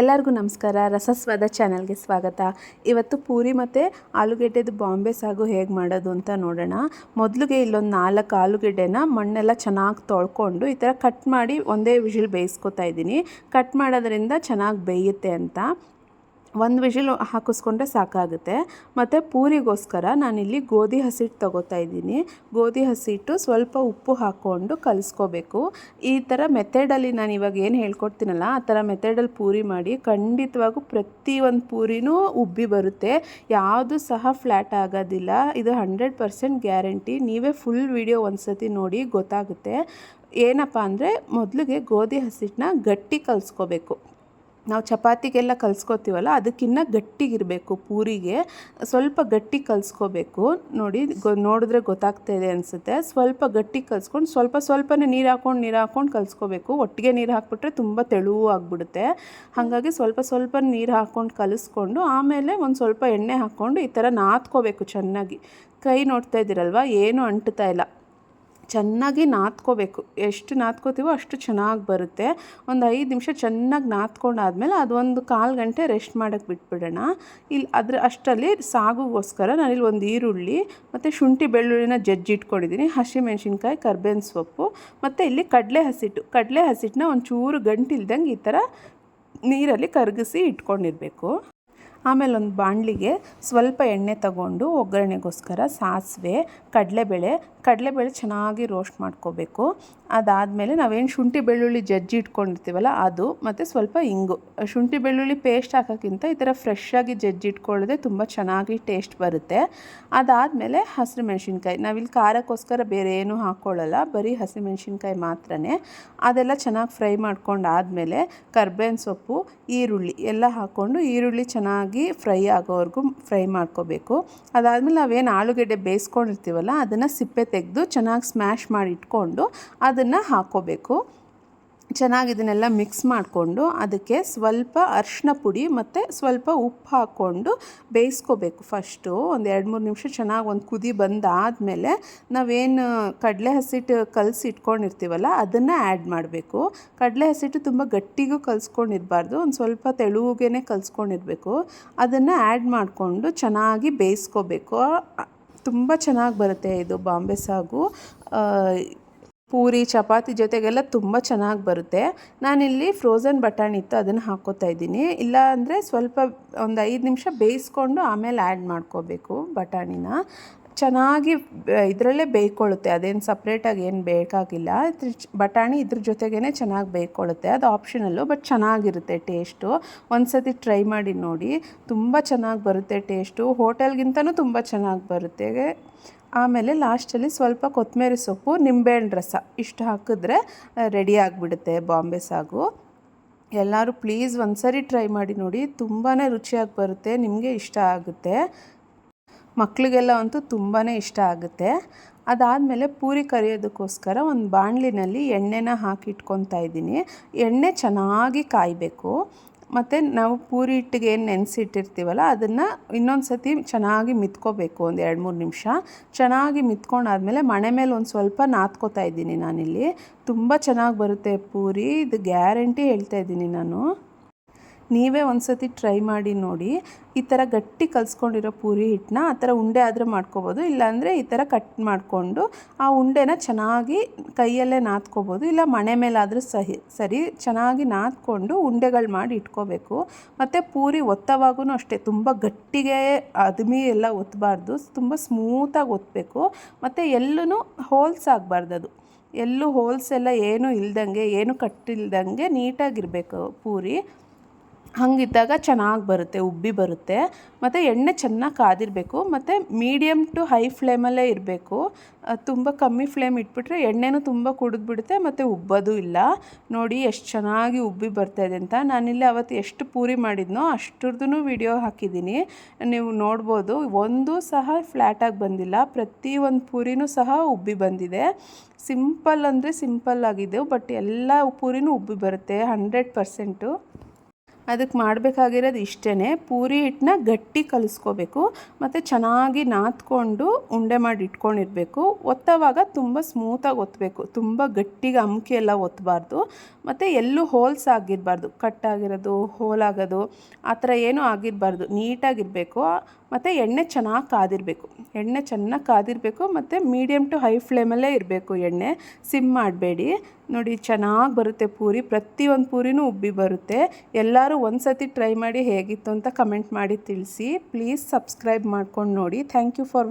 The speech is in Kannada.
ಎಲ್ಲರಿಗೂ ನಮಸ್ಕಾರ. ರಸಸ್ವಾದ ಚಾನಲ್ಗೆ ಸ್ವಾಗತ. ಇವತ್ತು ಪೂರಿ ಮತ್ತು ಆಲೂಗೆಡ್ಡೆದು ಬಾಂಬೆ ಸಾಗು ಹೇಗೆ ಮಾಡೋದು ಅಂತ ನೋಡೋಣ. ಮೊದಲಿಗೆ ಇಲ್ಲೊಂದು ನಾಲ್ಕು ಆಲೂಗೆಡ್ಡೆನ ಮಣ್ಣೆಲ್ಲ ಚೆನ್ನಾಗಿ ತೊಳ್ಕೊಂಡು ಈ ಥರ ಕಟ್ ಮಾಡಿ ಒಂದೇ ವಿಷಲ್ ಬೇಯಿಸ್ಕೊತಾ ಇದ್ದೀನಿ. ಕಟ್ ಮಾಡೋದ್ರಿಂದ ಚೆನ್ನಾಗಿ ಬೇಯುತ್ತೆ ಅಂತ. ಒಂದು ವಿಷಲ್ ಹಾಕಿಸ್ಕೊಂಡ್ರೆ ಸಾಕಾಗುತ್ತೆ. ಮತ್ತು ಪೂರಿಗೋಸ್ಕರ ನಾನಿಲ್ಲಿ ಗೋಧಿ ಹಸಿಟ್ಟು ತೊಗೋತಾ ಇದ್ದೀನಿ. ಗೋಧಿ ಹಸಿಟ್ಟು ಸ್ವಲ್ಪ ಉಪ್ಪು ಹಾಕ್ಕೊಂಡು ಕಲಿಸ್ಕೋಬೇಕು. ಈ ಥರ ಮೆಥಡಲ್ಲಿ ನಾನು ಇವಾಗ ಏನು ಹೇಳ್ಕೊಡ್ತೀನಲ್ಲ, ಆ ಥರ ಮೆಥಡಲ್ಲಿ ಪೂರಿ ಮಾಡಿ ಖಂಡಿತವಾಗೂ ಪ್ರತಿಯೊಂದು ಪೂರಿನೂ ಉಬ್ಬಿ ಬರುತ್ತೆ. ಯಾವುದು ಸಹ ಫ್ಲ್ಯಾಟ್ ಆಗೋದಿಲ್ಲ. ಇದು ಹಂಡ್ರೆಡ್ ಪರ್ಸೆಂಟ್ ಗ್ಯಾರಂಟಿ. ನೀವೇ ಫುಲ್ ವಿಡಿಯೋ ಒಂದು ಸತಿ ನೋಡಿ ಗೊತ್ತಾಗುತ್ತೆ. ಏನಪ್ಪ ಅಂದರೆ ಮೊದಲಿಗೆ ಗೋಧಿ ಹಸಿಟ್ಟನ್ನ ಗಟ್ಟಿ ಕಲಿಸ್ಕೋಬೇಕು. ನಾವು ಚಪಾತಿಗೆಲ್ಲ ಕಲಿಸ್ಕೋತೀವಲ್ಲ, ಅದಕ್ಕಿನ್ನ ಗಟ್ಟಿಗಿರಬೇಕು ಪೂರಿಗೆ. ಸ್ವಲ್ಪ ಗಟ್ಟಿ ಕಲಿಸ್ಕೋಬೇಕು. ನೋಡಿ, ಗೊ, ನೋಡಿದ್ರೆ ಗೊತ್ತಾಗ್ತಾ ಇದೆ ಅನಿಸುತ್ತೆ. ಸ್ವಲ್ಪ ಗಟ್ಟಿ ಕಲಿಸ್ಕೊಂಡು, ಸ್ವಲ್ಪ ಸ್ವಲ್ಪನೇ ನೀರು ಹಾಕ್ಕೊಂಡು ನೀರು ಹಾಕ್ಕೊಂಡು ಕಲಿಸ್ಕೋಬೇಕು. ಒಟ್ಟಿಗೆ ನೀರು ಹಾಕ್ಬಿಟ್ರೆ ತುಂಬ ತೆಳುವು ಆಗಿಬಿಡುತ್ತೆ. ಹಾಗಾಗಿ ಸ್ವಲ್ಪ ಸ್ವಲ್ಪ ನೀರು ಹಾಕ್ಕೊಂಡು ಕಲಿಸ್ಕೊಂಡು, ಆಮೇಲೆ ಒಂದು ಸ್ವಲ್ಪ ಎಣ್ಣೆ ಹಾಕ್ಕೊಂಡು ಈ ಥರ ನಾದ್ಕೋಬೇಕು ಚೆನ್ನಾಗಿ. ಕೈ ನೋಡ್ತಾ ಇದ್ದೀರಲ್ವ? ಏನೂ ಅಂಟ್ತಾ ಇಲ್ಲ. ಚೆನ್ನಾಗಿ ನಾದ್ಕೋಬೇಕು. ಎಷ್ಟು ನಾದ್ಕೋತೀವೋ ಅಷ್ಟು ಚೆನ್ನಾಗಿ ಬರುತ್ತೆ. ಒಂದು ಐದು ನಿಮಿಷ ಚೆನ್ನಾಗಿ ನಾದ್ಕೊಂಡಾದ್ಮೇಲೆ ಅದೊಂದು ಕಾಲು ಗಂಟೆ ರೆಸ್ಟ್ ಮಾಡೋಕ್ಕೆ ಬಿಟ್ಬಿಡೋಣ. ಇಲ್ಲಿ ಅದ್ರ ಅಷ್ಟರಲ್ಲಿ ಸಾಗುಗೋಸ್ಕರ ನಾನಿಲ್ಲಿ ಒಂದು ಈರುಳ್ಳಿ, ಮತ್ತು ಶುಂಠಿ ಬೆಳ್ಳುಳ್ಳಿನ ಜಜ್ಜಿಟ್ಕೊಂಡಿದ್ದೀನಿ ಹಸಿಮೆಣ್ಸಿನ್ಕಾಯಿ, ಕರ್ಬೇವಿನ ಸೊಪ್ಪು, ಮತ್ತು ಇಲ್ಲಿ ಕಡಲೆ ಹಸಿಟ್ಟು. ಕಡಲೆ ಹಸಿಟ್ಟನ್ನ ಒಂಚೂರು ಗಂಟಿಲ್ದಂಗೆ ಈ ಥರ ನೀರಲ್ಲಿ ಕರಗಿಸಿ ಇಟ್ಕೊಂಡಿರಬೇಕು. ಆಮೇಲೆ ಒಂದು ಬಾಣಲಿಗೆ ಸ್ವಲ್ಪ ಎಣ್ಣೆ ತಗೊಂಡು ಒಗ್ಗರಣೆಗೋಸ್ಕರ ಸಾಸಿವೆ, ಕಡಲೆಬೇಳೆ ಕಡಲೆಬೇಳೆ ಚೆನ್ನಾಗಿ ರೋಸ್ಟ್ ಮಾಡ್ಕೋಬೇಕು. ಅದಾದಮೇಲೆ ನಾವೇನು ಶುಂಠಿ ಬೆಳ್ಳುಳ್ಳಿ ಜಜ್ಜಿ ಇಟ್ಕೊಂಡಿರ್ತೀವಲ್ಲ ಅದು, ಮತ್ತು ಸ್ವಲ್ಪ ಇಂಗು. ಶುಂಠಿ ಬೆಳ್ಳುಳ್ಳಿ ಪೇಸ್ಟ್ ಹಾಕೋಕ್ಕಿಂತ ಈ ಥರ ಫ್ರೆಶ್ಶಾಗಿ ಜಜ್ಜಿ ಇಟ್ಕೊಳ್ಳೋದೆ ತುಂಬ ಚೆನ್ನಾಗಿ ಟೇಸ್ಟ್ ಬರುತ್ತೆ. ಅದಾದಮೇಲೆ ಹಸಿರು ಮೆಣಸಿನ್ಕಾಯಿ. ನಾವಿಲ್ಲಿ ಖಾರಕ್ಕೋಸ್ಕರ ಬೇರೆ ಏನೂ ಹಾಕ್ಕೊಳ್ಳಲ್ಲ, ಬರೀ ಹಸಿಮೆಣ್ಸಿನ್ಕಾಯಿ ಮಾತ್ರನೇ. ಅದೆಲ್ಲ ಚೆನ್ನಾಗಿ ಫ್ರೈ ಮಾಡ್ಕೊಂಡು ಆದಮೇಲೆ ಕರ್ಬೇವಿನ ಸೊಪ್ಪು, ಈರುಳ್ಳಿ ಎಲ್ಲ ಹಾಕ್ಕೊಂಡು ಈರುಳ್ಳಿ ಚೆನ್ನಾಗಿ ಫ್ರೈ ಆಗೋವರೆಗೂ ಫ್ರೈ ಮಾಡ್ಕೋಬೇಕು. ಅದಾದಮೇಲೆ ನಾವೇನು ಆಲೂಗಡ್ಡೆ ಬೇಯಿಸ್ಕೊಂಡಿರ್ತೀವಲ್ಲ, ಅದನ್ನು ಸಿಪ್ಪೆ ತೆಗೆದು ಚೆನ್ನಾಗಿ ಸ್ಮ್ಯಾಶ್ ಮಾಡಿ ಇಟ್ಕೊಂಡು ಅದನ್ನು ಹಾಕ್ಕೋಬೇಕು ಚೆನ್ನಾಗಿ ಇದನ್ನೆಲ್ಲ ಮಿಕ್ಸ್ ಮಾಡಿಕೊಂಡು ಅದಕ್ಕೆ ಸ್ವಲ್ಪ ಅರಿಶಿನ ಪುಡಿ ಮತ್ತು ಸ್ವಲ್ಪ ಉಪ್ಪು ಹಾಕ್ಕೊಂಡು ಬೇಯಿಸ್ಕೋಬೇಕು ಫಸ್ಟು ಒಂದು ಎರಡು ಮೂರು ನಿಮಿಷ ಚೆನ್ನಾಗಿ ಒಂದು ಕುದಿ ಬಂದಾದಮೇಲೆ ನಾವೇನು, ಕಡಲೆ ಹಸಿಟ್ಟು ಕಲಸಿ ಇಟ್ಕೊಂಡಿರ್ತೀವಲ್ಲ ಅದನ್ನು ಆ್ಯಡ್ ಮಾಡಬೇಕು. ಕಡಲೆ ಹಸಿಟ್ಟು ತುಂಬ ಗಟ್ಟಿಗೂ ಕಲಿಸ್ಕೊಂಡಿರಬಾರ್ದು, ಒಂದು ಸ್ವಲ್ಪ ತೆಳುಗೇನೆ ಕಲಿಸ್ಕೊಂಡಿರಬೇಕು. ಅದನ್ನು ಆ್ಯಡ್ ಮಾಡಿಕೊಂಡು ಚೆನ್ನಾಗಿ ಬೇಯಿಸ್ಕೋಬೇಕು. ತುಂಬ ಚೆನ್ನಾಗಿ ಬರುತ್ತೆ ಇದು ಬಾಂಬೆ ಸಾಗು. ಪೂರಿ, ಚಪಾತಿ ಜೊತೆಗೆಲ್ಲ ತುಂಬ ಚೆನ್ನಾಗಿ ಬರುತ್ತೆ. ನಾನಿಲ್ಲಿ ಫ್ರೋಝನ್ ಬಟಾಣಿ ಇತ್ತು, ಅದನ್ನು ಹಾಕ್ಕೋತಾ ಇದ್ದೀನಿ. ಇಲ್ಲ ಅಂದರೆ ಸ್ವಲ್ಪ ಒಂದು ಐದು ನಿಮಿಷ ಬೇಯಿಸ್ಕೊಂಡು ಆಮೇಲೆ ಆ್ಯಡ್ ಮಾಡ್ಕೋಬೇಕು ಬಟಾಣಿನ. ಚೆನ್ನಾಗಿ ಇದರಲ್ಲೇ ಬೇಯ್ಕೊಳ್ಳುತ್ತೆ. ಅದೇನು ಸಪ್ರೇಟಾಗಿ ಏನು ಬೇಕಾಗಿಲ್ಲ. ಬಟಾಣಿ ಇದ್ರ ಜೊತೆಗೇ ಚೆನ್ನಾಗಿ ಬೇಯ್ಕೊಳ್ಳುತ್ತೆ. ಅದು ಆಪ್ಷನಲ್ಲು ಬಟ್ ಚೆನ್ನಾಗಿರುತ್ತೆ ಟೇಸ್ಟು ಒಂದು ಸತಿ ಟ್ರೈ ಮಾಡಿ ನೋಡಿ. ತುಂಬ ಚೆನ್ನಾಗಿ ಬರುತ್ತೆ ಟೇಸ್ಟು ಹೋಟೆಲ್ಗಿಂತನೂ ತುಂಬ ಚೆನ್ನಾಗಿ ಬರುತ್ತೆ. ಆಮೇಲೆ ಲಾಸ್ಟಲ್ಲಿ ಸ್ವಲ್ಪ ಕೊತ್ತಂಬರಿ ಸೊಪ್ಪು, ನಿಂಬೆಹಣ್ಣು ರಸ. ಇಷ್ಟು ಹಾಕಿದ್ರೆ ರೆಡಿ ಆಗಿಬಿಡುತ್ತೆ ಬಾಂಬೆ ಸಾಗು. ಎಲ್ಲರೂ ಪ್ಲೀಸ್ ಒಂದು ಸರಿ ಟ್ರೈ ಮಾಡಿ ನೋಡಿ. ತುಂಬಾ ರುಚಿಯಾಗಿ ಬರುತ್ತೆ, ನಿಮಗೆ ಇಷ್ಟ ಆಗುತ್ತೆ. ಮಕ್ಕಳಿಗೆಲ್ಲ ಅಂತೂ ತುಂಬಾ ಇಷ್ಟ ಆಗುತ್ತೆ. ಅದಾದಮೇಲೆ ಪೂರಿ ಕರಿಯೋದಕ್ಕೋಸ್ಕರ ಒಂದು ಬಾಣಲಿನಲ್ಲಿ ಎಣ್ಣೆನ ಹಾಕಿ ಇಟ್ಕೊತಾ ಇದ್ದೀನಿ. ಎಣ್ಣೆ ಚೆನ್ನಾಗಿ ಕಾಯಬೇಕು. ಮತ್ತು ನಾವು ಪೂರಿ ಹಿಟ್ಟಿಗೆ ಏನು ನೆನೆಸಿಟ್ಟಿರ್ತೀವಲ್ಲ, ಅದನ್ನು ಇನ್ನೊಂದು ಸತಿ ಚೆನ್ನಾಗಿ ಮಿತ್ಕೋಬೇಕು, ಒಂದು ಎರಡು ಮೂರು ನಿಮಿಷ. ಚೆನ್ನಾಗಿ ಮಿತ್ಕೊಂಡಾದ್ಮೇಲೆ ಮಣೆ ಮೇಲೆ ಒಂದು ಸ್ವಲ್ಪ ನಾದ್ಕೋತಾ ಇದ್ದೀನಿ ನಾನಿಲ್ಲಿ. ತುಂಬ ಚೆನ್ನಾಗಿ ಬರುತ್ತೆ ಪೂರಿ. ಇದು ಗ್ಯಾರಂಟಿ ಹೇಳ್ತಾ ಇದ್ದೀನಿ ನಾನು. ನೀವೇ ಒಂದು ಸತಿ ಟ್ರೈ ಮಾಡಿ ನೋಡಿ. ಈ ಥರ ಗಟ್ಟಿ ಕಲಿಸ್ಕೊಂಡಿರೋ ಪೂರಿ ಹಿಟ್ಟನ್ನ ಆ ಥರ ಉಂಡೆ ಆದರೆ ಮಾಡ್ಕೋಬೋದು, ಇಲ್ಲಾಂದರೆ ಈ ಥರ ಕಟ್ ಮಾಡಿಕೊಂಡು ಆ ಉಂಡೆನ ಚೆನ್ನಾಗಿ ಕೈಯಲ್ಲೇ ನಾದ್ಕೋಬೋದು, ಇಲ್ಲ ಮಣೆ ಮೇಲಾದರೂ ಸಹಿ, ಸರಿ ಚೆನ್ನಾಗಿ ನಾದ್ಕೊಂಡು ಉಂಡೆಗಳು ಮಾಡಿ ಇಟ್ಕೋಬೇಕು. ಮತ್ತು ಪೂರಿ ಒತ್ತವಾಗೂ ಅಷ್ಟೇ, ತುಂಬ ಗಟ್ಟಿಗೆ ಅದ್ಮಿ ಎಲ್ಲ ಒತ್ತಬಾರ್ದು ತುಂಬ ಸ್ಮೂತಾಗಿ ಒತ್ತಬೇಕು ಮತ್ತು ಎಲ್ಲೂ ಹೋಲ್ಸ್ ಆಗಬಾರ್ದು ಅದು. ಎಲ್ಲೂ ಹೋಲ್ಸ್ ಎಲ್ಲ ಏನೂ ಇಲ್ದಂಗೆ, ಏನು ಕಟ್ಟಿಲ್ದಂಗೆ ನೀಟಾಗಿರಬೇಕು ಪೂರಿ. ಹಂಗಿದ್ದಾಗ ಚೆನ್ನಾಗಿ ಬರುತ್ತೆ, ಉಬ್ಬಿ ಬರುತ್ತೆ. ಮತ್ತು ಎಣ್ಣೆ ಚೆನ್ನಾಗಿ ಕಾದಿರಬೇಕು. ಮತ್ತು ಮೀಡಿಯಮ್ ಟು ಹೈ ಫ್ಲೇಮಲ್ಲೇ ಇರಬೇಕು. ತುಂಬ ಕಮ್ಮಿ ಫ್ಲೇಮ್ ಇಟ್ಬಿಟ್ರೆ ಎಣ್ಣೆನೂ ತುಂಬ ಕುಡಿದ್ಬಿಡುತ್ತೆ, ಮತ್ತು ಉಬ್ಬೋದು ಇಲ್ಲ. ನೋಡಿ ಎಷ್ಟು ಚೆನ್ನಾಗಿ ಉಬ್ಬಿ ಬರ್ತಾ ಇದೆ ಅಂತ. ನಾನಿಲ್ಲಿ ಅವತ್ತು ಎಷ್ಟು ಪೂರಿ ಮಾಡಿದ್ನೋ ಅಷ್ಟರದ್ದು ವಿಡಿಯೋ ಹಾಕಿದ್ದೀನಿ. ನೀವು ನೋಡ್ಬೋದು, ಒಂದು ಸಹ ಫ್ಲ್ಯಾಟಾಗಿ ಬಂದಿಲ್ಲ. ಪ್ರತಿ ಒಂದು ಪೂರಿನೂ ಸಹ ಉಬ್ಬಿ ಬಂದಿದೆ. ಸಿಂಪಲ್ ಅಂದರೆ ಸಿಂಪಲ್ ಆಗಿದೆ ಬಟ್ ಎಲ್ಲ ಪೂರಿನೂ ಉಬ್ಬಿ ಬರುತ್ತೆ, ಹಂಡ್ರೆಡ್ ಪರ್ಸೆಂಟು. ಅದಕ್ಕೆ ಮಾಡಬೇಕಾಗಿರೋದು ಇಷ್ಟೇ ಪೂರಿ ಹಿಟ್ಟನ್ನ ಗಟ್ಟಿ ಕಲಿಸ್ಕೋಬೇಕು. ಮತ್ತು ಚೆನ್ನಾಗಿ ನಾದ್ಕೊಂಡು ಉಂಡೆ ಮಾಡಿ ಇಟ್ಕೊಂಡಿರಬೇಕು. ಒತ್ತವಾಗ ತುಂಬ ಸ್ಮೂತಾಗಿ ಒತ್ತಬೇಕು ತುಂಬ ಗಟ್ಟಿಗೆ ಅಮಕಿ ಎಲ್ಲ ಒತ್ತಬಾರ್ದು ಮತ್ತು ಎಲ್ಲೂ ಹೋಲ್ಸ್ ಆಗಿರಬಾರ್ದು. ಕಟ್ಟಾಗಿರೋದು ಹೋಲಾಗೋದು ಆ ಥರ ಏನೂ ಆಗಿರಬಾರ್ದು. ನೀಟಾಗಿರಬೇಕು ಮತ್ತು ಎಣ್ಣೆ ಚೆನ್ನಾಗಿ ಕಾದಿರಬೇಕು. ಎಣ್ಣೆ ಚೆನ್ನಾಗಿ ಕಾದಿರಬೇಕು. ಮತ್ತು ಮೀಡಿಯಮ್ ಟು ಹೈ ಫ್ಲೇಮಲ್ಲೇ ಇರಬೇಕು ಎಣ್ಣೆ. ಸಿಮ್ ಮಾಡಬೇಡಿ. ನೋಡಿ ಚೆನ್ನಾಗಿ ಬರುತ್ತೆ ಪೂರಿ. ಪ್ರತಿಯೊಂದು ಪೂರಿನೂ ಉಬ್ಬಿ ಬರುತ್ತೆ. ಎಲ್ಲರೂ ಒಂದು ಟ್ರೈ ಮಾಡಿ ಹೇಗಿತ್ತು ಅಂತ ಕಮೆಂಟ್ ಮಾಡಿ ತಿಳಿಸಿ. ಪ್ಲೀಸ್ ಸಬ್ಸ್ಕ್ರೈಬ್ ಮಾಡ್ಕೊಂಡು ನೋಡಿ. Thank you for